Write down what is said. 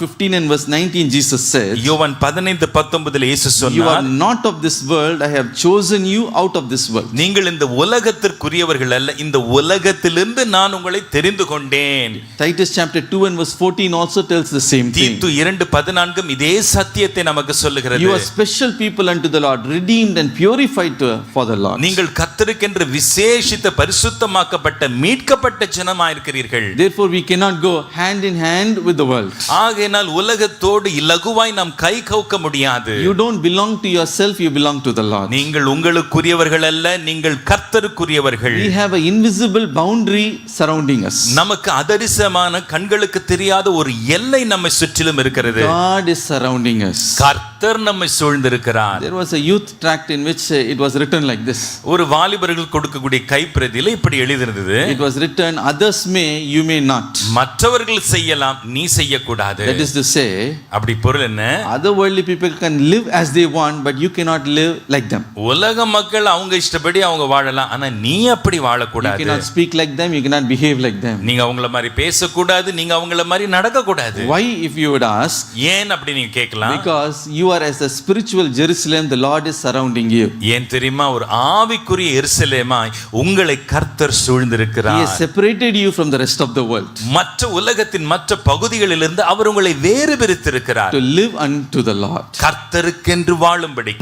15 and verse 19, Jesus said, யோவான் பதினைந்து பத்தொன்பதில் இயேசு You are சொன்னார் not of this world, I have chosen you out of this world. நீங்கள் இந்த உலகத்திற்குரியவர்கள் அல்ல இந்த உலகத்திலிருந்து நான் உங்களை தெரிந்து கொண்டேன் Titus chapter 2 and verse 14 also tells the same thing. தீத்து இரண்டு பதினான்கும் இதே சத்தியத்தை நமக்கு சொல்லுகிறது You are special people unto the Lord, redeemed and purified to, for the Lord. நீங்கள் கத்தருக்கென்று விசேஷித்த பரிசுத்தமாக்கப்பட்ட மீட்கப்பட்ட ஜனமாயிருக்கிறீர்கள் Therefore, we cannot go hand in hand with the world. ஆகையினால் உலகத்தோடு இலகுவாய் நாம் கை கவுக்க முடியாது You don't belong to yourself, you belong to the Lord. நீங்கள் உங்களுக்குரியவர்கள் அல்ல நீங்கள் கர்த்தருக்குரியவர்கள் We have an invisible boundary surrounding us. நமக்கு அதரிசமான கண்களுக்கு தெரியாத ஒரு எல்லை நம்மை சுற்றிலும் இருக்கிறது God is surrounding us. கர்த்தர் நம்மை சூழ்ந்திருக்கிறார் There was a youth tract in which uh, it was written like this. ஒரு வாலிபர்கள் கொடுக்கக்கூடிய கைப்பிரதியில இப்படி எழுதியிருந்தது It was written, Others may, you may not. மற்றவர்கள் செய்யலாம் நீ செய்யக்கூடாது That is to say, அப்படி பொருள் என்ன other worldly people can live as they want, but you cannot live like them. உலக மக்கள் அவங்க இஷ்டப்படி அவங்க வாழலாம் ஆனா நீ அப்படி You வாழக்கூடாது cannot speak like them, you cannot behave like them. நீங்க அவங்கள மாதிரி பேசக்கூடாது நீங்க அவங்கள மாதிரி நடக்க கூடாது Why, if you would ask? ஏன் அப்படி நீங்க கேட்கலாம் Because you are as a spiritual Jerusalem, the Lord is surrounding you. ஏன் தெரியுமா ஒரு ஆவிக்குரிய எருசலேமாய் உங்களை கர்த்தர் He சூழ்ந்திருக்கிறார் has separated you from the rest of the world மற்ற உலகத்தின் மற்ற பகுதிகளிலிருந்து அவர் உங்களை வேறு பிரித்திருக்கிறார் to live unto the Lord. கர்த்தருக்கென்று வாழும்படி